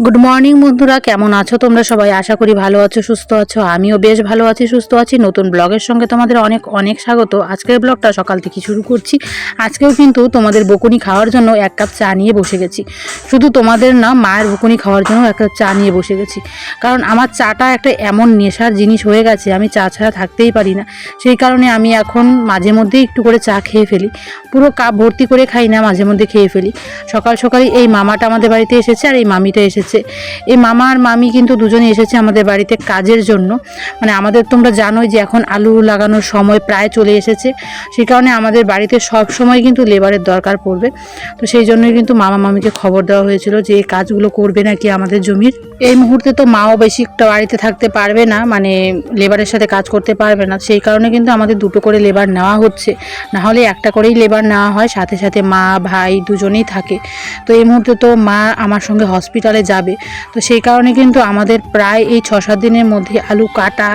Good morning বন্ধুরা। কেমন আছো তোমরা সবাই? আশা করি ভালো আছো, সুস্থ আছো। আমিও বেশ ভালো আছি, সুস্থ আছি। নতুন ব্লগের সঙ্গে তোমাদের অনেক অনেক স্বাগত। আজকের ব্লগটা সকাল থেকে শুরু করছি। আজকেও কিন্তু তোমাদের বকুনি খাওয়ার জন্য এক কাপ চা নিয়ে বসে গেছি। শুধু তোমাদের না, মায়ের বকুনি খাওয়ার জন্য এক কাপ চা নিয়ে বসে গেছি। কারণ আমার চাটা একটা এমন নেশার জিনিস হয়ে গেছে, আমি চা ছাড়া থাকতেই পারি না। সেই কারণে আমি এখন মাঝে মধ্যেই একটু করে চা খেয়ে ফেলি। পুরো কাপ ভর্তি করে খাই না, মাঝে মধ্যে খেয়ে ফেলি। সকাল সকালই এই মামাটা আমাদের বাড়িতে এসেছে আর এই মামিটা এসেছে। এই মামা আর মামি কিন্তু দুজনে এসেছে আমাদের বাড়িতে কাজের জন্য। মানে আমাদের তোমরা জানোই যে এখন আলু লাগানোর সময় প্রায় চলে এসেছে। সেই কারণে আমাদের বাড়িতে সব সময় কিন্তু লেবারের দরকার পড়বে। তো সেই জন্যই কিন্তু মামা মামিকে খবর দেওয়া হয়েছিল যে এই কাজগুলো করবে নাকি আমাদের জমির। এই মুহূর্তে তো মাও বেশি একটা বাড়িতে থাকতে পারবে না মানে লেবারের সাথে কাজ করতে পারবে না। সেই কারণে কিন্তু আমাদের দুটো করে লেবার নেওয়া হচ্ছে। না হলে একটা করেই লেবার নেওয়া হয়, সাথে সাথে মা, ভাই দুজনেই থাকে। তো এই মুহূর্তে তো মা আমার সঙ্গে হসপিটালে যাবে। তো সেই কারণে কিন্তু আমাদের প্রায় এই ছ সাত দিনের মধ্যে আলু কাটা,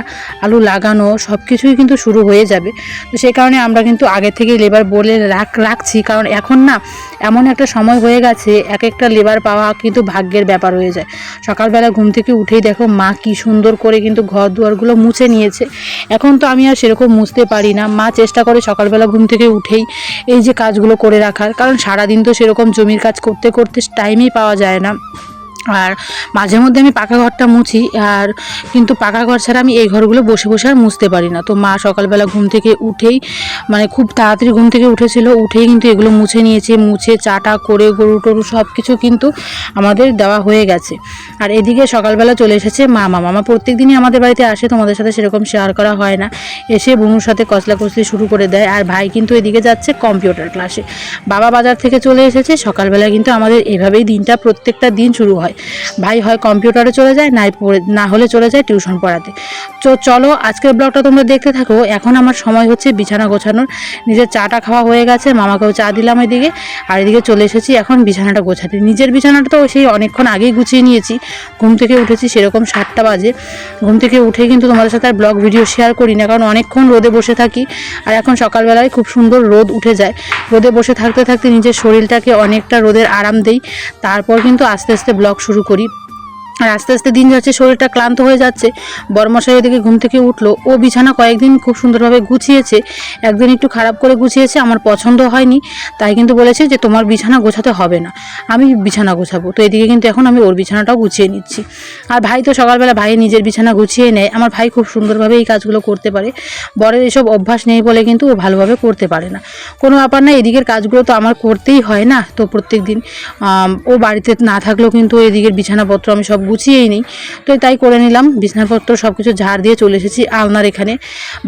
আলু লাগানো সব কিছুই কিন্তু শুরু হয়ে যাবে। তো সেই কারণে আমরা কিন্তু আগে থেকে লেবার বলে রাখ, রাখছি। কারণ এখন না এমন একটা সময় হয়ে গেছে এক একটা লেবার পাওয়া কিন্তু ভাগ্যের ব্যাপার হয়ে যায়। সকালবেলা ঘুম থেকে উঠেই দেখো মা কি সুন্দর করে কিন্তু ঘর দুয়ারগুলো মুছে নিয়েছে। এখন তো আমি আর সেরকম মুছতে পারি না। মা চেষ্টা করে সকালবেলা ঘুম থেকে উঠেই এই যে কাজগুলো করে রাখার। কারণ সারাদিন তো সেরকম জমির কাজ করতে করতে টাইমই পাওয়া যায় না। আর মাঝে মধ্যে আমি পাকা ঘরটা মুছি, আর কিন্তু পাকা ঘর ছাড়া আমি এই ঘরগুলো বসে বসে আর মুছতে পারি না। তো মা সকালবেলা ঘুম থেকে উঠেই মানে খুব তাড়াতাড়ি ঘুম থেকে উঠেছিল, উঠেই কিন্তু এগুলো মুছে নিয়েছে, মুছে চাটা করে, গরু টরু সব কিছু কিন্তু আমাদের দেওয়া হয়ে গেছে। আর এদিকে সকালবেলা চলে এসেছে মামা। মামা প্রত্যেক দিনই আমাদের বাড়িতে আসে, তোমাদের সাথে সেরকম শেয়ার করা হয় না। এসে বুনুর সাথে কসলা কসলি শুরু করে দেয়, আর ভাই কিন্তু এদিকে যাচ্ছে কম্পিউটার ক্লাসে বাবা বাজার থেকে চলে এসেছে, সকালবেলা কিন্তু আমাদের এভাবেই দিনটা প্রত্যেকটা দিন শুরু হয়। ভাই হয় কম্পিউটারে চলে যায়, নাই না হলে চলে যায় টিউশন পড়াতে। তো চলো, আজকের ব্লগটা তোমরা দেখতে থাকো। এখন আমার সময় হচ্ছে বিছানা গোছানোর। নিজের চাটা খাওয়া হয়ে গেছে, মামাকেও চা দিলাম এদিকে। আর এদিকে চলে এসেছি এখন বিছানাটা গোছাতে। নিজের বিছানাটা তো সেই অনেকক্ষণ আগেই গুছিয়ে নিয়েছি। ঘুম থেকে উঠেছি সেরকম সাতটা বাজে। ঘুম থেকে উঠে কিন্তু তোমাদের সাথে আর ব্লগ ভিডিও শেয়ার করি না, কারণ অনেকক্ষণ রোদে বসে থাকি। আর এখন সকালবেলায় খুব সুন্দর রোদ উঠে যায়। রোদে বসে থাকতে থাকতে নিজের শরীরটাকে অনেকটা রোদের আরাম দেই। তারপর কিন্তু আস্তে আস্তে ব্লগ শুরু করি। আর আস্তে আস্তে দিন যাচ্ছে, শরীরটা ক্লান্ত হয়ে যাচ্ছে। বর্মশাই ওদিকে ঘুম থেকে উঠল। ও বিছানা কয়েকদিন খুব সুন্দরভাবে গুছিয়েছে। একদিন একটু খারাপ করে গুছিয়েছে, আমার পছন্দ হয়নি। তাই কিন্তু বলেছে যে, তোমার বিছানা গোছাতে হবে না। আমি বিছানা গোছাবো। তো এদিকে কিন্তু এখন আমি ওর বিছানাটাও গুছিয়ে নিচ্ছি। আর ভাই তো সকালবেলা ভাই নিজের বিছানা গুছিয়ে নেয়। আমার ভাই খুব সুন্দরভাবে এই কাজগুলো করতে পারে। বরের এসব অভ্যাস নেই বলে কিন্তু ও ভালোভাবে করতে পারে না। কোনো ব্যাপার না, এদিকের কাজগুলো তো আমার করতেই হয় না। তো প্রত্যেক দিন ও বাড়িতে না থাকলেও কিন্তু এদিকের বিছানাপত্র আমি সব গুছিয়েই নিই তো তাই করে নিলাম, বিছানাপত্র সব কিছু ঝাড় দিয়ে চলে এসেছি আলনার এখানে।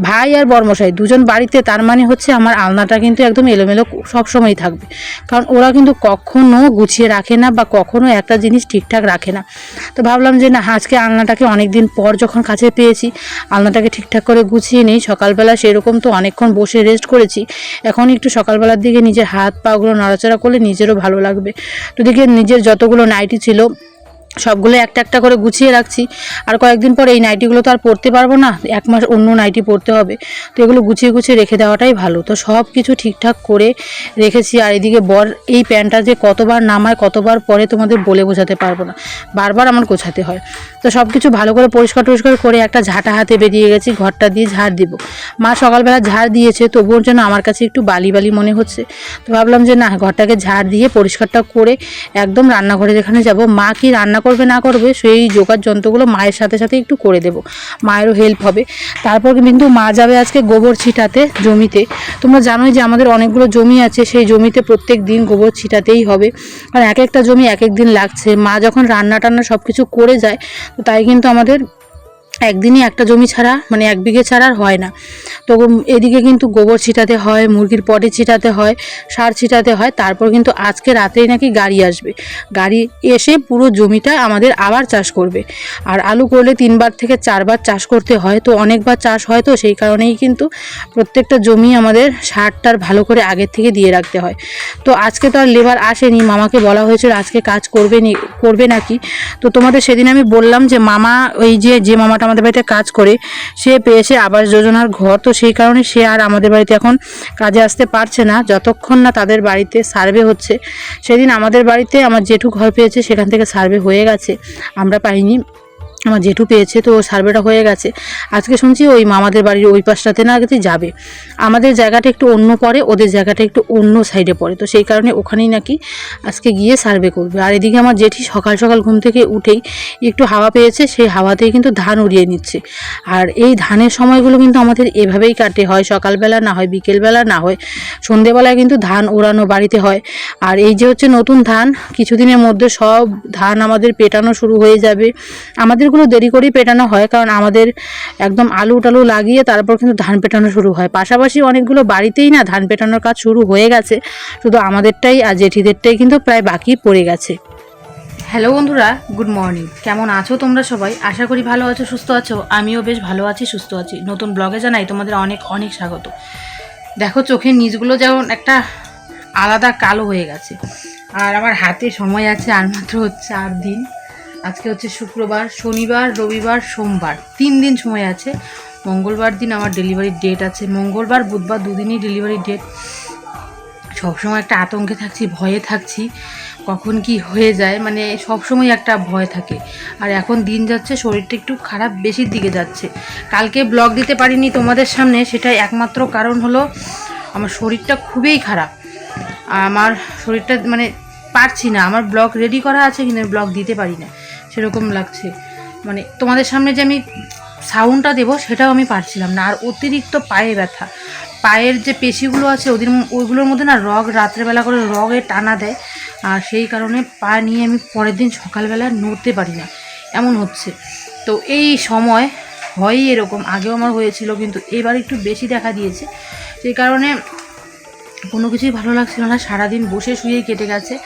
ভাই আর বর্মশাই দুজন বাড়িতে, তার মানে হচ্ছে আমার আলনাটা কিন্তু একদম এলোমেলো সবসময় থাকবে। কারণ ওরা কিন্তু কখনো গুছিয়ে রাখে না বা কখনো একটা জিনিস ঠিকঠাক রাখে না। তো ভাবলাম যে না, আজকে আলনাটাকে অনেক দিন পর যখন কাছে পেয়েছি, আলনাটাকে ঠিকঠাক করে গুছিয়ে নেই। সকালবেলা সেরকম তো অনেকক্ষণ বসে রেস্ট করেছি। এখন একটু সকালবেলার দিকে নিজের হাত পাগুলো নড়াচড়া করলে নিজেরও ভালো লাগবে। তো দিকে নিজের যতগুলো নাইটি ছিল সবগুলো একটা একটা করে গুছিয়ে রাখছি। আর কয়েকদিন পর এই নাইটিগুলো তো আর পরতে পারব না, এক মাস অন্য নাইটি পরতে হবে। তো এগুলো গুছিয়ে গুছিয়ে রেখে দেওয়াটাই ভালো। তো সব কিছু ঠিকঠাক করে রেখেছি। আর এদিকে বর এই প্যান্টটা যে কতবার নামায়, কতবার পরে তোমাদের বলে বোঝাতে পারব না। বারবার আমার গোছাতে হয়। তো সব কিছু ভালো করে পরিষ্কার টরিষ্কার করে একটা ঝাঁটা হাতে বেরিয়ে গেছি, ঘরটা দিয়ে ঝাড় দিব। মা সকালবেলা ঝাড় দিয়েছে, তবুও যেন আমার কাছে একটু বালি বালি মনে হচ্ছে। তো ভাবলাম যে না, ঘরটাকে ঝাড় দিয়ে পরিষ্কারটা করে একদম রান্নাঘরে যেখানে যাব, মা কি রান্না করবে না করবে, সেই জোগাড় যন্ত্রগুলো মায়ের সাথে সাথে একটু করে দেব। মায়েরও হেল্প হবে। তারপর কিন্তু মা যাবে আজকে গোবর ছিটাতে জমিতে। তোমরা জানোই যে আমাদের অনেকগুলো জমি আছে, সেই জমিতে প্রত্যেক দিন গোবর ছিটাতেই হবে। আর এক একটা জমি এক এক দিন লাগছে। মা যখন রান্না টান্না সব কিছু করে যায়, তো তাই কিন্তু আমাদের একদিনই একটা জমি ছাড়া মানে এক বিঘে ছাড়া আর হয় না। তো এদিকে কিন্তু গোবর ছিটাতে হয়, মুরগির পটে ছিটাতে হয়, সার ছিটাতে হয়, তারপর কিন্তু আজকে রাতেই নাকি গাড়ি আসবে। গাড়ি এসে পুরো জমিটা আমাদের আবার চাষ করবে। আর আলু করলে তিনবার থেকে চারবার চাষ করতে হয়, তো অনেকবার চাষ হয়, তো সেই কারণেই কিন্তু প্রত্যেকটা জমি আমাদের সারটার ভালো করে আগের থেকে দিয়ে রাখতে হয়। তো আজকে তো আর লেবার আসেনি, মামাকে বলা হয়েছিল আজকে কাজ করবে নি, করবে নাকি? তো তোমাদের সেদিন আমি বললাম যে মামা, ওই যে যে মামাটা আমাদের বাড়িতে কাজ করে, সে পেয়েছে আবাস যোজনার ঘর। তো সেই কারণে সে আর আমাদের বাড়িতে এখন কাজে আসতে পারছে না। যতক্ষণ না তাদের বাড়িতে সার্ভে হচ্ছে, সেদিন আমাদের বাড়িতে আমার জেঠু ঘর পেয়েছে, সেখান থেকে সার্ভে হয়ে গেছে। আমরা পাইনি। আমার জেঠু পেয়েছে, তো সার্ভেটা হয়ে গেছে। আজকে শুনছি ওই মামাদের বাড়ির ওই পাশটাতে না গেছে যাবে। আমাদের জায়গাটা একটু অন্য পড়ে, ওদের জায়গাটা একটু অন্য সাইডে পড়ে। তো সেই কারণে ওখানেই নাকি আজকে গিয়ে সার্ভে করবে। আর এদিকে আমার জেঠি সকাল সকাল ঘুম থেকে উঠেই একটু হাওয়া পেয়েছে, সেই হাওয়াতেই কিন্তু ধান উড়িয়ে নিচ্ছে। আর এই ধানের সময়গুলো কিন্তু আমাদের এভাবেই কাটে। হয় সকালবেলা, না হয় বিকেলবেলা, না হয় সন্ধেবেলায় কিন্তু ধান ওড়ানো বাড়িতে হয়। আর এই যে হচ্ছে নতুন ধান, কিছুদিনের মধ্যে সব ধান আমাদের পেটানো শুরু হয়ে যাবে। আমাদেরগুলো দেরি করেই পেটানো হয়, কারণ আমাদের একদম আলু টালু লাগিয়ে তারপর কিন্তু ধান পেটানো শুরু হয়। পাশাপাশি অনেকগুলো বাড়িতেই না ধান পেটানোর কাজ শুরু হয়ে গেছে, শুধু আমাদেরটাই আর জেঠিদেরটাই কিন্তু প্রায় বাকি পড়ে গেছে। হ্যালো বন্ধুরা, গুড মর্নিং। কেমন আছো তোমরা সবাই? আশা করি ভালো আছো, সুস্থ আছো। আমিও বেশ ভালো আছি, সুস্থ আছি। নতুন ব্লগে জানাই তোমাদের অনেক অনেক স্বাগত। দেখো চোখের নিচগুলো যেমন একটা আলাদা কালো হয়ে গেছে। আর আমার হাতে সময় আছে আর মাত্র চার দিন। আজকে হচ্ছে শুক্রবার, শনিবার, রবিবার, সোমবার। তিন দিন সময় আছে। মঙ্গলবার দিন আমার ডেলিভারির ডেট আছে। মঙ্গলবার, বুধবার দুদিনই ডেলিভারির ডেট সবসময় একটা আতঙ্কে থাকছি, ভয়ে থাকছি। কখন কি হয়ে যায় মানে সবসময় একটা ভয় থাকে। আর এখন দিন যাচ্ছে, শরীরটা একটু খারাপ বেশির দিকে যাচ্ছে। কালকে ব্লগ দিতে পারিনি তোমাদের সামনে, সেটাই একমাত্র কারণ হলো আমার শরীরটা খুবই খারাপ। আমার শরীরটা মানে পারছি না। আমার ব্লগ রেডি করা আছে, কিন্তু ব্লগ দিতে পারি না। সেরকম লাগছে। মানে তোমাদের সামনে যে আমি সাউন্ডটা দেবো, সেটাও আমি পারছিলাম না। আর অতিরিক্ত পায়ে ব্যথা। পায়ের যে পেশিগুলো আছে, ওদের ওইগুলোর মধ্যে না রগ, রাত্রেবেলা করে রগে টানা দেয়। আর সেই কারণে পা নিয়ে আমি পরের দিন সকালবেলা নড়তে পারি না। এমন হচ্ছে। তো এই সময় হয়ই এরকম। আগেও আমার হয়েছিল, কিন্তু এবার একটু বেশি দেখা দিয়েছে। সেই কারণে কোনো কিছুই ভালো লাগছিল না। সারাদিন বসে শুয়েই কেটে গেছে।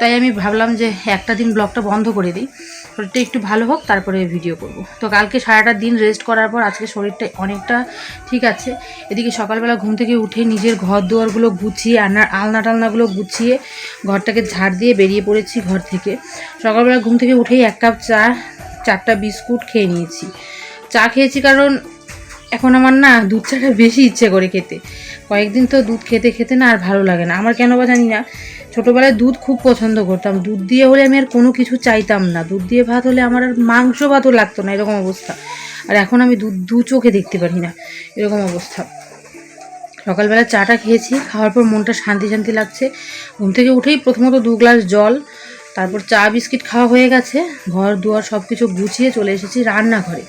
তাই আমি ভাবলাম যে একটা দিন ব্লগটা বন্ধ করে দিই, শরীরটা একটু ভালো হোক, তারপরে ভিডিও করব। তো কালকে সারাটা দিন রেস্ট করার পর আজকে শরীরটা অনেকটা ঠিক আছে। এদিকে সকালবেলা ঘুম থেকে উঠে নিজের ঘর দুয়ারগুলো গুছিয়ে, আলনা আলনা টালনাগুলো গুছিয়ে ঘরটাকে ঝাড় দিয়ে বেরিয়ে পড়েছি ঘর থেকে। সকালবেলা ঘুম থেকে উঠেই এক কাপ চা, চারটা বিস্কুট খেয়ে নিয়েছি। চা খেয়েছি কারণ এখন আমার না দুধ চাটা বেশি ইচ্ছে করে খেতে। কয়েকদিন তো দুধ খেতে খেতে না আর ভালো লাগে না। আমার কেন বা জানি না ছোটোবেলায় দুধ খুব পছন্দ করতাম। দুধ দিয়ে হলে আমি আর কোনো কিছু চাইতাম না। দুধ দিয়ে ভাত হলে আমার আর মাংস ভাতও লাগতো না, এরকম অবস্থা। আর এখন আমি দুধ দু চোখে দেখতে পারি না, এরকম অবস্থা। সকালবেলা চাটা খেয়েছি, খাওয়ার পর মনটা শান্তি শান্তি লাগছে। ঘুম থেকে উঠেই প্রথমত দু গ্লাস জল, তারপর চা, বিস্কিট খাওয়া হয়ে গেছে। ঘর দুয়ার সব কিছু গুছিয়ে চলে এসেছি রান্নাঘরে।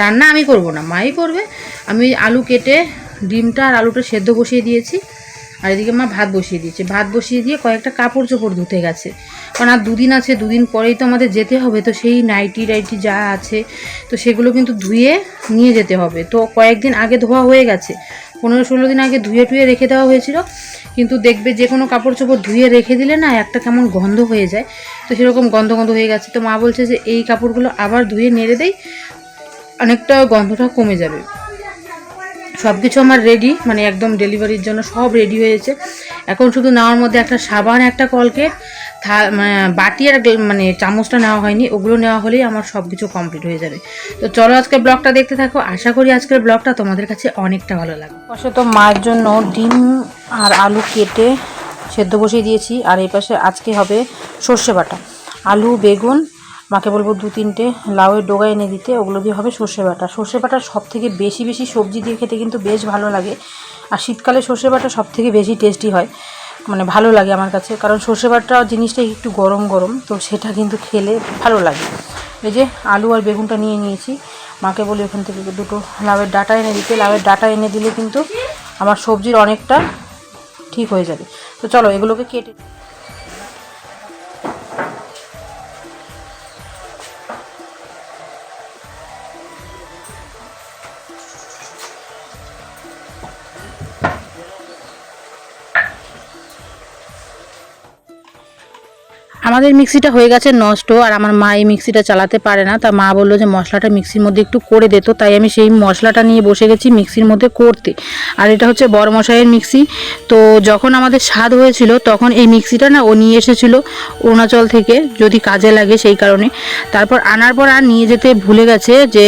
রান্না আমি করব না, মাই করবে। আমি আলু কেটে, ডিমটা আর আলুটা সেদ্ধ বসিয়ে দিয়েছি। আর এদিকে মা ভাত বসিয়ে দিয়েছে। ভাত বসিয়ে দিয়ে কয়েকটা কাপড় চোপড় ধুতে গেছে। কারণ আর দুদিন আছে, দুদিন পরেই তো আমাদের যেতে হবে, তো সেই নাইটি টাইটি যা আছে, তো সেগুলো কিন্তু ধুয়ে নিয়ে যেতে হবে। তো কয়েকদিন আগে ধোয়া হয়ে গেছে। পনেরো ষোলো দিন আগে ধুয়ে টুয়ে রেখে দেওয়া হয়েছিল। কিন্তু দেখবে যে কোনো কাপড় চোপড় ধুয়ে রেখে দিলে না একটা কেমন গন্ধ হয়ে যায়। তো সেরকম গন্ধ গন্ধ হয়ে গেছে। তো মা বলছে যে এই কাপড়গুলো আবার ধুয়ে নেড়ে দেই, অনেকটা গন্ধটা কমে যাবে। সব কিছু আমার রেডি মানে একদম ডেলিভারির জন্য সব রেডি হয়েছে। এখন শুধু নেওয়ার মধ্যে একটা সাবান, একটা কলকেট থা মানে বাটি আর মানে চামচটা নেওয়া হয়নি। ওগুলো নেওয়া হলেই আমার সব কিছু কমপ্লিট হয়ে যাবে। তো চলো আজকে ব্লগটা দেখতে থাকো। আশা করি আজকের ব্লগটা তোমাদের কাছে অনেকটা ভালো লাগবে। পাশে তো মায়ের জন্য ডিম আর আলু কেটে সেদ্ধ বসিয়ে দিয়েছি। আর এই পাশে আজকে হবে সর্ষে বাটা। আলু, বেগুন মাকে বলব দু তিনটে লাউয়ের ডোগা এনে দিতে, ওগুলো দিয়ে হবে সর্ষে বাটা। সর্ষে বাটা সব থেকে বেশি বেশি সবজি দিয়ে খেতে কিন্তু বেশ ভালো লাগে। আর শীতকালে সর্ষে বাটা সব থেকে বেশি টেস্টি হয়। মানে ভালো লাগে আমার কাছে। কারণ সর্ষে বাটা জিনিসটা একটু গরম গরম, তো সেটা কিন্তু খেলে ভালো লাগে। এই যে আলু আর বেগুনটা নিয়ে নিয়েছি। মাকে বলি ওখান থেকে দুটো লাউয়ের ডাটা এনে দিতে। লাউয়ের ডাটা এনে দিলে কিন্তু আমার সবজির অনেকটা ঠিক হয়ে যাবে। তো চলো এগুলোকে কেটে আমাদের মিক্সিটা হয়ে গেছে নষ্ট, আর আমার মা এই মিক্সিটা চালাতে পারে না। তা মা বলল যে মশলাটা মিক্সির মধ্যে একটু করে দিত তাই আমি সেই মশলাটা নিয়ে বসে গেছি মিক্সির মধ্যে করতে। আর এটা হচ্ছে বড় মশাইয়ের মিক্সি। তো যখন আমাদের স্বাদ হয়েছিল, তখন এই মিক্সিটা না ও নিয়ে এসেছিল অরুণাচল থেকে, যদি কাজে লাগে সেই কারণে। তারপর আনার পর আর নিয়ে যেতে ভুলে গেছে, যে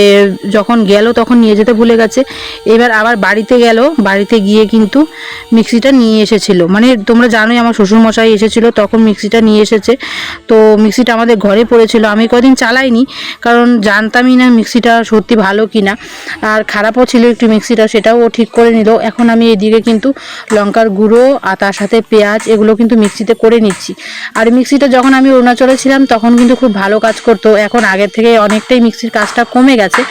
যখন গেল তখন নিয়ে যেতে ভুলে গেছে। এবার আবার বাড়িতে গেল, বাড়িতে গিয়ে কিন্তু মিক্সিটা নিয়ে এসেছিল। মানে তোমরা জানোই আমার শ্বশুরমশাই এসেছিল, তখন মিক্সিটা নিয়ে এসেছে। তো মিক্সিটা আমাদের ঘরে পড়েছিল। আমি কদিন চালাইনি, কারণ জানতামই না মিক্সিটা সত্যি ভালো কি না আর খারাপও ছিল একটু মিক্সিটা, সেটাও ও ঠিক করে নিল। এখন আমি এদিকে কিন্তু লঙ্কার গুঁড়ো আর তার সাথে পেঁয়াজ এগুলো কিন্তু মিক্সিতে করে নিচ্ছি। আর মিক্সিটা যখন আমি অরুণাচলে ছিলাম, তখন কিন্তু খুব ভালো কাজ করতো। এখন আগের থেকে অনেকটাই মিক্সির কাজটা কমে গেছে।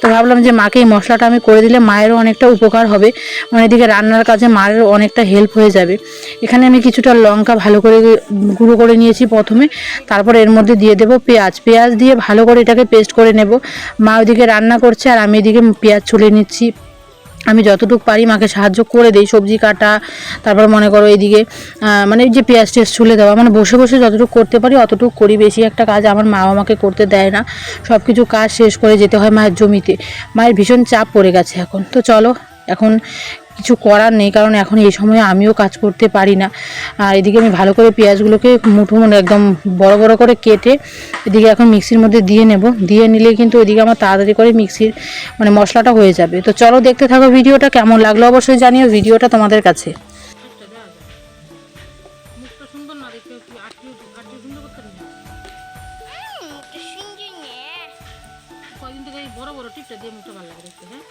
তো ভাবলাম যে মাকে এই মশলাটা আমি করে দিলে মায়েরও অনেকটা উপকার হবে। মানে এদিকে রান্নার কাজে মায়েরও অনেকটা হেল্প হয়ে যাবে। এখানে আমি কিছুটা লঙ্কা ভালো করে গুঁড়ো করে নিয়েছি প্রথমে। তারপর এর মধ্যে দিয়ে দেবো পেঁয়াজ। পেঁয়াজ দিয়ে ভালো করে এটাকে পেস্ট করে নেব। মা ওইদিকে রান্না করছে আর আমি এদিকে পেঁয়াজ ছুলে নিচ্ছি। আমি যতটুকু পারি মাকে সাহায্য করে দিই, সবজি কাটা, তারপর মনে করো এইদিকে মানে যে পেঁয়াজ টেস্ট ছুলে দেওয়া মানে বসে বসে যতটুকু করতে পারি অতটুকু করি, বেশি একটা কাজ আমার মা আমাকে করতে দেয় না। সব কিছু কাজ শেষ করে যেতে হয় মায়ের জমিতে। মায়ের ভীষণ চাপ পড়ে গেছে এখন। তো চলো, এখন কিছু করার নেই, কারণ এখন এই সময়ে আমিও কাজ করতে পারি না। আর এদিকে আমি ভালো করে পেঁয়াজগুলোকে মুঠো একদম বড় বড় করে কেটে এদিকে এখন মিক্সির মধ্যে দিয়ে নেব। দিয়ে নিলে কিন্তু ওইদিকে আমার তাড়াতাড়ি করে মিক্সির মানে মশলাটা হয়ে যাবে। তো চলো দেখতে থাকো ভিডিওটা, কেমন লাগল অবশ্যই জানিও ভিডিওটা তোমাদের কাছে। বড় বড় টিপটা দিয়ে মুখটা ভালো লাগে দেখতে হ্যাঁ?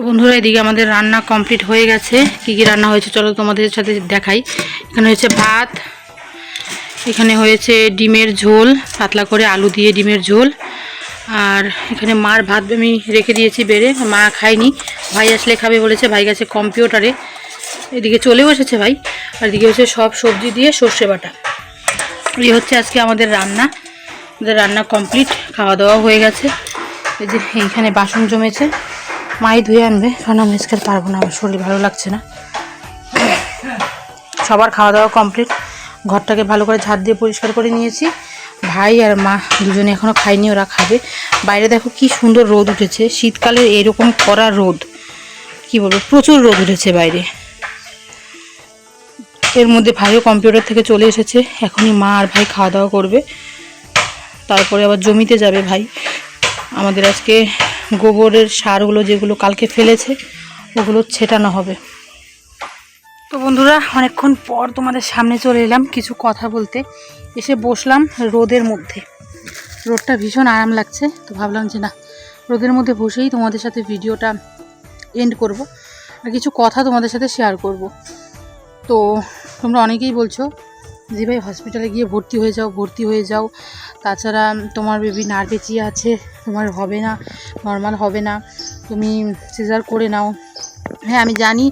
তো বন্ধুরা, এদিকে আমাদের রান্না কমপ্লিট হয়ে গেছে। কি কি রান্না হয়েছে চলো তোমাদের সাথে দেখাই। এখানে হয়েছে ভাত, এখানে হয়েছে ডিমের ঝোল, পাতলা করে আলু দিয়ে ডিমের ঝোল। আর এখানে মার ভাত আমি রেখে দিয়েছি বেড়ে, মা খায়নি। ভাই আসলে খাবে বলেছে, ভাই গেছে কম্পিউটারে এদিকে চলেও এসেছে ভাই। আর এদিকে হচ্ছে সব সবজি দিয়ে সর্ষে বাটা। এই হচ্ছে আজকে আমাদের রান্না। আমাদের রান্না কমপ্লিট খাওয়া দাওয়া হয়ে গেছে। এই যে, এইখানে বাসন জমেছে। মাই ধুয়ে আনবে কারণ আমি আজকে পারব না, আমার শরীর ভালো লাগছে না। সবার খাওয়া দাওয়া কমপ্লিট। ঘরটাকে ভালো করে ঝাড় দিয়ে পরিষ্কার করে নিয়েছি। ভাই আর মা দুজনে এখনও খায়নি ওরা খাবে। বাইরে দেখো কি সুন্দর রোদ উঠেছে। শীতকালে এরকম কড়া রোদ। কি বলব, প্রচুর রোদ উঠেছে বাইরে। এর মধ্যে ভাইও কম্পিউটার থেকে চলে এসেছে। এখনই মা আর ভাই খাওয়া দাওয়া করবে। তারপরে আবার জমিতে যাবে ভাই। আমাদের আজকে গোবরের সারগুলো যেগুলো কালকে ফেলেছে, ওগুলো ছেটানো হবে। তো বন্ধুরা, অনেকক্ষণ পর তোমাদের সামনে চলে এলাম কিছু কথা বলতে। এসে বসলাম রোদের মধ্যে। রোদটা ভীষণ আরাম লাগছে, তো ভাবলাম যে না, রোদের মধ্যে বসেই তোমাদের সাথে ভিডিওটা এন্ড করব আর কিছু কথা তোমাদের সাথে শেয়ার করব। তো তোমরা অনেকেই বলছো যে ভাই হসপিটালে গিয়ে ভর্তি হয়ে যাও, ভর্তি হয়ে যাও। তাছাড়া তোমার বেবি নার্ভে চিয়ে আছে, তোমার হবে না নর্মাল হবে না। তুমি সিজার করে নাও। হ্যাঁ আমি জানি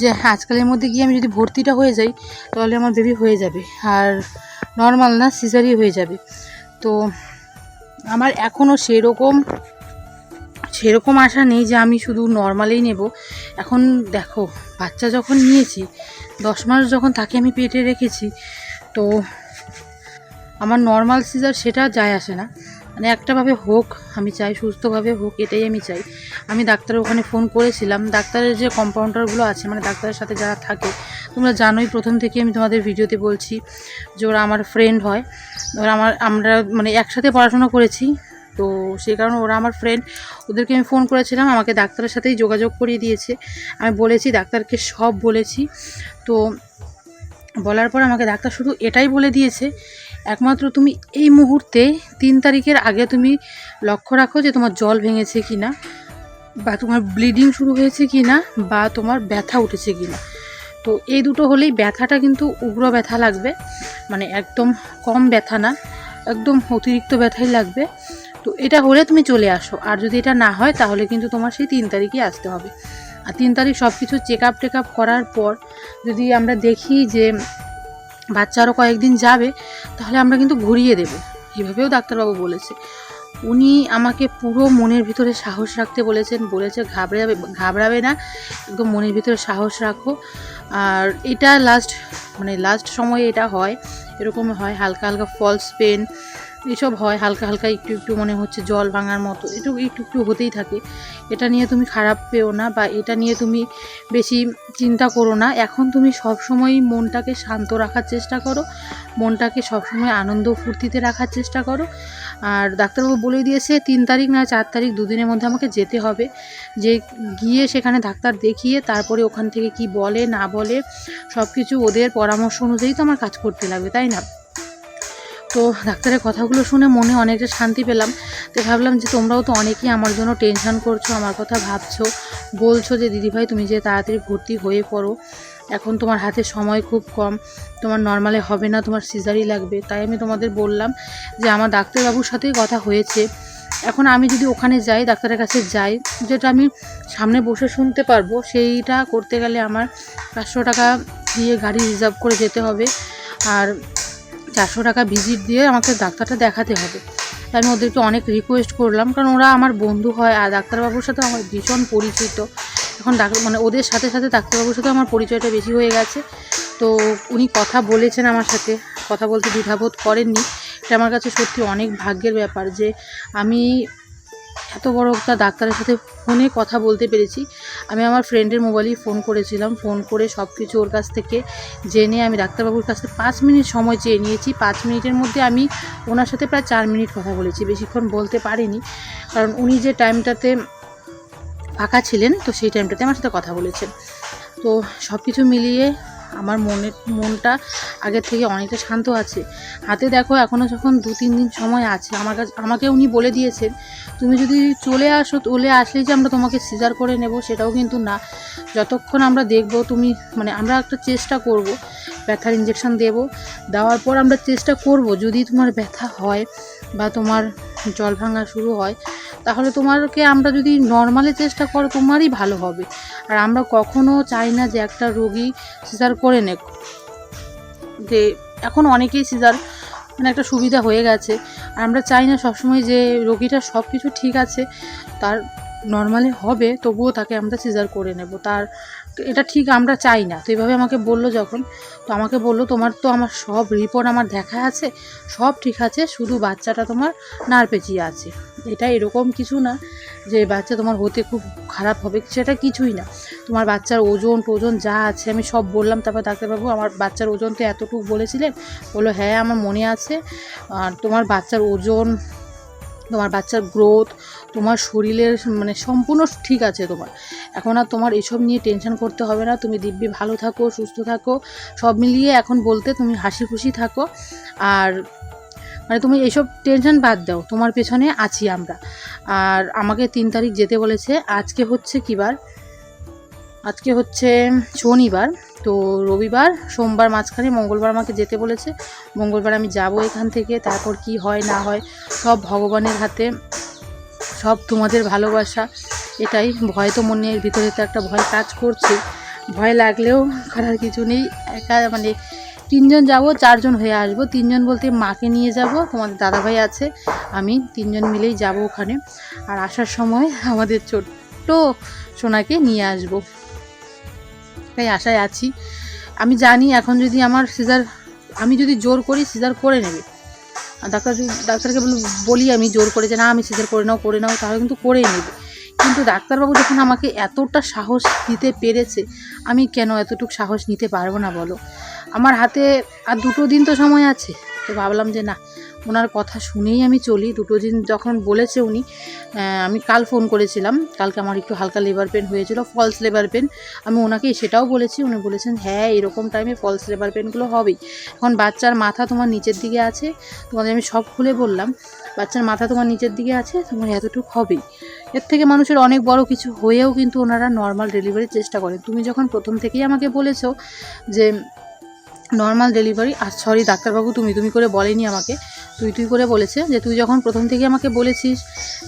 যে আজকালের মধ্যে গিয়ে আমি যদি ভর্তিটা হয়ে যাই, তাহলে আমার বেবি হয়ে যাবে। আর নর্মাল না সিজারই হয়ে যাবে। তো আমার এখনও সেরকম সেরকম আশা নেই যে আমি শুধু নর্মালেই নেব। এখন দেখো, বাচ্চা যখন নিয়েছি, দশ মাস যখন তাকে আমি পেটে রেখেছি তো আমার নর্মাল সিজার সেটা যায় আসে না। মানে একটাভাবে হোক, আমি চাই সুস্থভাবে হোক, এটাই আমি চাই। আমি ডাক্তারের ওখানে ফোন করেছিলাম, ডাক্তারের যে কম্পাউন্ডারগুলো আছে মানে ডাক্তারের সাথে যারা থাকে, তোমরা জানোই প্রথম থেকে আমি তোমাদের ভিডিওতে বলছি যে ওরা আমার ফ্রেন্ড হয়। ওরা আমার, আমরা মানে একসাথে পড়াশোনা করেছি, তো সেই কারণে ওরা আমার ফ্রেন্ড ওদেরকে আমি ফোন করেছিলাম, আমাকে ডাক্তারের সাথেই যোগাযোগ করিয়ে দিয়েছে। আমি বলেছি, ডাক্তারকে সব বলেছি। তো বলার পর আমাকে ডাক্তার শুধু এটাই বলে দিয়েছে, একমাত্র তুমি এই মুহূর্তে তিন তারিখের আগে তুমি লক্ষ্য রাখো যে তোমার জল ভেঙেছে কি না বা তোমার ব্লিডিং শুরু হয়েছে কি না বা তোমার ব্যথা উঠেছে কি না তো এই দুটো হলেই ব্যথাটা কিন্তু উগ্র ব্যথা লাগবে মানে একদম কম ব্যথা না, একদম অতিরিক্ত ব্যথাই লাগবে। তো এটা হলে তুমি চলে আসো, আর যদি এটা না হয় তাহলে কিন্তু তোমার সেই তিন তারিখে আসতে হবে। আর তিন তারিখ সব কিছু চেক আপ টেক আপ করার পর যদি আমরা দেখি যে বাচ্চা আরও কয়েকদিন যাবে, তাহলে আমরা কিন্তু ঘুরিয়ে দেবো। এভাবেও ডাক্তারবাবু বলেছে। উনি আমাকে পুরো মনের ভিতরে সাহস রাখতে বলেছেন, বলেছে ঘাবড়াবে ঘাবড়াবে না, একদম মনের ভিতরে সাহস রাখো। আর এটা লাস্ট মানে লাস্ট সময়ে এটা হয়, এরকম হয়, হালকা হালকা ফলস পেন এসব হয়, হালকা হালকা একটু একটু মনে হচ্ছে জল ভাঙার মতো। একটু একটু একটু হতেই থাকে। এটা নিয়ে তুমি খারাপ পেও না বা এটা নিয়ে তুমি বেশি চিন্তা করো না। এখন তুমি সবসময় মনটাকে শান্ত রাখার চেষ্টা করো, মনটাকে সবসময় আনন্দ ফুর্তিতে রাখার চেষ্টা করো। আর ডাক্তারবাবু বলে দিয়েছে, তিন তারিখ না চার তারিখ দুদিনের মধ্যে আমাকে যেতে হবে। যে গিয়ে সেখানে ডাক্তার দেখিয়ে তারপরে ওখান থেকে কি বলে, না বলে সব কিছু ওদের পরামর্শ অনুযায়ী তো আমার কাজ করতে লাগবে, তাই না? তো ডাক্তারের কথাগুলো শুনে মনে অনেকটা শান্তি পেলাম। তো ভাবলাম যে তোমরাও তো অনেকেই আমার জন্য টেনশন করছ, আমার কথা ভাবছ, বলছো যে, দিদিভাই, তুমি যে তাড়াতাড়ি ভর্তি হয়ে পড়ো, এখন তোমার হাতে সময় খুব কম, তোমার নর্মালে হবে না, তোমার সিজারই লাগবে। তাই আমি তোমাদের বললাম যে, আমার ডাক্তারবাবুর সাথেই কথা হয়েছে। এখন আমি যদি ওখানে যাই, ডাক্তারের কাছে যাই, যেটা আমি সামনে বসে শুনতে পারব, সেইটা করতে গেলে আমার পাঁচশো টাকা দিয়ে গাড়ি রিজার্ভ করে যেতে হবে। আর চারশো টাকা ভিজিট দিয়ে আমাকে ডাক্তারটা দেখাতে হবে। তাই আমি ওদেরকে অনেক রিকোয়েস্ট করলাম, কারণ ওরা আমার বন্ধু হয় আর ডাক্তারবাবুর সাথে আমার ভীষণ পরিচিত। এখন ডাক্তার মানে ওদের সাথে সাথে ডাক্তারবাবুর সাথে আমার পরিচয়টা বেশি হয়ে গেছে। তো উনি কথা বলেছেন আমার সাথে, কথা বলতে দ্বিধাবোধ করেননি। এটা আমার কাছে সত্যি অনেক ভাগ্যের ব্যাপার যে আমি এত বড় একটা ডাক্তারের সাথে ফোনে কথা বলতে পেরেছি। আমি আমার ফ্রেন্ডের মোবাইলেই ফোন করেছিলাম। ফোন করে সব কিছু ওর কাছ থেকে জেনে আমি ডাক্তারবাবুর কাছ থেকে পাঁচ মিনিট সময় চেয়ে নিয়েছি। পাঁচ মিনিটের মধ্যে আমি ওনার সাথে প্রায় চার মিনিট কথা বলেছি। বেশিক্ষণ বলতে পারিনি। কারণ উনি যে টাইমটাতে ফাঁকা ছিলেন, তো সেই টাইমটাতে আমার সাথে কথা বলেছেন। তো সব কিছু মিলিয়ে আমার মনের মনটা আগের থেকে অনেকটা শান্ত আছে। হাতে দেখো এখনও যখন দু, তিন দিন সময় আছে, আমার কাছে, আমাকে উনি বলে দিয়েছেন, তুমি যদি চলে আসো, চলে আসলেই যে আমরা তোমাকে সিজার করে নেব, সেটাও কিন্তু না। যতক্ষণ আমরা দেখব তুমি মানে আমরা একটা চেষ্টা করব, ব্যথার ইঞ্জেকশন দেব, দেওয়ার পর আমরা চেষ্টা করব, যদি তোমার ব্যথা হয় বা তোমার জল ভাঙা শুরু হয়, তাহলে তোমারকে আমরা যদি নর্মালি চেষ্টা করো, তোমারই ভালো হবে। আর আমরা কখনো চাই না যে একটা রোগী সিজার করে নেক। যে এখন অনেকেই সিজার মানে একটা সুবিধা হয়ে গেছে। আর আমরা চাই না সবসময় যে রোগীটা সব কিছু ঠিক আছে, তার নর্মালি হবে, তবুও তাকে আমরা সিজার করে নেব। তার, এটা ঠিক আমরা চাই না। তো এইভাবে আমাকে বলল যখন, তো আমাকে বলল, তোমার তো আমার সব রিপোর্ট আমার দেখা আছে, সব ঠিক আছে, শুধু বাচ্চাটা তোমার নার পেঁচিয়ে আছে। এটা এরকম কিছু না যে বাচ্চা তোমার হতে খুব খারাপ হবে, সেটা কিছুই না। তোমার বাচ্চার ওজন টোজন যা আছে, আমি সব বললাম। তারপর ডাক্তারবাবু আমার বাচ্চার ওজন তো এতটুকু বলেছিলেন। বলল হ্যাঁ আমার মনে আছে। আর তোমার বাচ্চার ওজন তোমার বাচ্চার গ্রোথ তোমার শরীরের মানে সম্পূর্ণ ঠিক আছে তোমার। এখন আর তোমার এসব নিয়ে টেনশন করতে হবে না, তুমি দিব্যি ভালো থাকো, সুস্থ থাকো, সব মিলিয়ে এখন বলতে তুমি হাসি খুশি থাকো। আর মানে তুমি এইসব টেনশন বাদ দাও, তোমার পেছনে আছি আমরা। আর আমাকে তিন তারিখ যেতে বলেছে, আজকে হচ্ছে কী বার আজকে হচ্ছে শনিবার, তো রবিবার, সোমবার মাঝখানে মঙ্গলবার আমাকে যেতে বলেছে। মঙ্গলবার আমি যাব এখান থেকে, তারপর কি হয় না হয়, সব ভগবানের হাতে, সব তোমাদের ভালোবাসা, এটাই। ভয় তো মনের ভিতরে তো একটা ভয় কাজ করছে। ভয় লাগলেও করার কিছু নেই, একা মানে তিনজন যাব, চারজন হয়ে আসব। তিনজন বলতে মাকে নিয়ে যাব, তোমাদের দাদাভাই আছে, আমি তিনজন মিলেই যাব ওখানে। আর আসার সময় আমাদের ছোট্ট সোনাকে নিয়ে আসব। তাই আশায় আছি। আমি জানি এখন যদি আমার সিজার, আমি যদি জোর করি, সিজার করে নেবে। ডাক্তার ডাক্তারকে বলি আমি জোর করে যে, না, আমি সিজার করে নাও করে নাও, তাহলে কিন্তু করেই নেবে। কিন্তু ডাক্তারবাবু যখন আমাকে এতটা সাহস দিতে পেরেছে, আমি কেন এতটুকু সাহস নিতে পারব না বলো? আমার হাতে আর দুটো দিন তো সময় আছে। তো ভাবলাম যে, না ওনার কথা শুনেই আমি চলি। দুটো দিন যখন বলেছে উনি আমি কাল ফোন করেছিলাম। কালকে আমার একটু হালকা লেবার পেন হয়েছিল ফলস লেবার পেন আমি ওনাকে সেটাও বলেছি, উনি বলেছেন হ্যাঁ এরকম টাইমে ফলস লেবার পেনগুলো হবেই। এখন বাচ্চার মাথা তোমার নিচের দিকে আছে, তোমাদের আমি সব খুলে বললাম, বাচ্চার মাথা তোমার নিচের দিকে আছে, তোমার এতটুকু হবেই। এর থেকে মানুষের অনেক বড় কিছু হয়েও কিন্তু ওনারা নর্মাল ডেলিভারির চেষ্টা করেন। তুমি যখন প্রথম থেকেই আমাকে বলেছ যে নর্মাল ডেলিভারি আর সরি ডাক্তারবাবু, তুমি তুমি করে বলেনি আমাকে। তুই তুই করে বলেছে যে, তুই যখন প্রথম থেকে আমাকে বলেছিস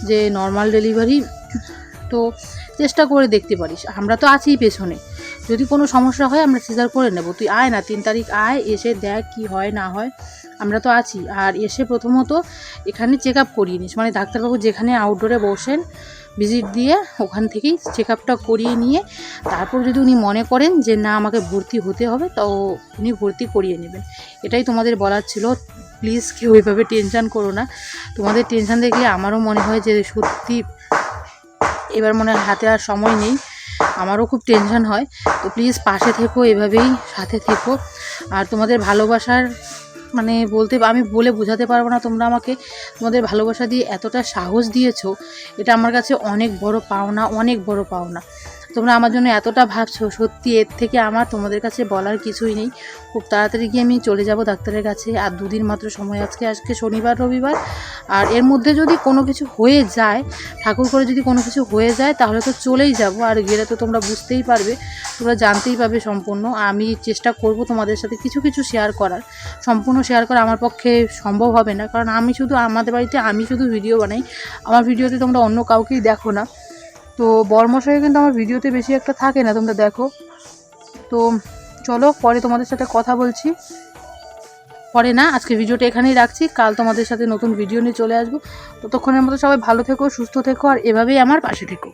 যে নর্মাল ডেলিভারি তো চেষ্টা করে দেখতে পারিস। আমরা তো আছি পেছনে। যদি কোনো সমস্যা হয়, আমরা সিজার করে নেব। তুই আয় না, তিন তারিখ আয়, এসে দেখ কি হয়, না হয়। আমরা তো আছি। আর এসে প্রথমত এখানে চেক আপ করিয়ে নিস। মানে ডাক্তারবাবু যেখানে আউটডোরে বসেন ভিজিট দিয়ে ওখান থেকেই চেক আপটা করিয়ে নিয়ে, তারপর যদি উনি মনে করেন যে না, আমাকে ভর্তি হতে হবে, তো উনি ভর্তি করিয়ে নেবেন। এটাই তোমাদের বলার ছিল। প্লিজ কেউ ওইভাবে টেনশান করো না। তোমাদের টেনশান দেখলে আমারও মনে হয় যে সত্যি এবার মনে হয় হাতে আর সময় নেই। আমারও খুব টেনশন হয়। তো প্লিজ পাশে থেকো, এভাবেই সাথে থেকো। আর তোমাদের ভালোবাসার মানে বলতে, আমি বলে বোঝাতে পারব না, তোমরা আমাকে তোমাদের ভালোবাসা দিয়ে এতটা সাহস দিয়েছ, এটা আমার কাছে অনেক বড় পাওনা, অনেক বড় পাওনা। তোমরা আমার জন্য এতটা ভাবছ? সত্যি এর থেকে আমার তোমাদের কাছে বলার কিছুই নেই। খুব তাড়াতাড়ি গিয়ে আমি চলে যাব ডাক্তারের কাছে। আর দুদিন মাত্র সময় আজকে আজকে শনিবার, রবিবার। আর এর মধ্যে যদি কোনো কিছু হয়ে যায়, ঠাকুর করে যদি কোনো কিছু হয়ে যায়, তাহলে তো চলেই যাব। আর গেলে তো তোমরা বুঝতেই পারবে, তোমরা জানতেই পারবে সম্পূর্ণ। আমি চেষ্টা করব তোমাদের সাথে কিছু কিছু শেয়ার করার। সম্পূর্ণ শেয়ার করা আমার পক্ষে সম্ভব হবে না। কারণ আমি শুধু আমাদের বাড়িতে আমি শুধু ভিডিও বানাই। আমার ভিডিওতে তোমরা অন্য কাউকেই দেখো না। তো বর্মশাই কিন্তু আমার ভিডিওতে বেশি একটা থাকে না, তোমরা দেখো। তো চলো, পরে তোমাদের সাথে কথা বলছি। পরে না, আজকে ভিডিওটা এখানেই রাখছি। কাল তোমাদের সাথে নতুন ভিডিও নিয়ে চলে আসব। ততক্ষণের মতো সবাই ভালো থেকো, সুস্থ থেকো, আর এভাবেই আমার পাশে থেকো।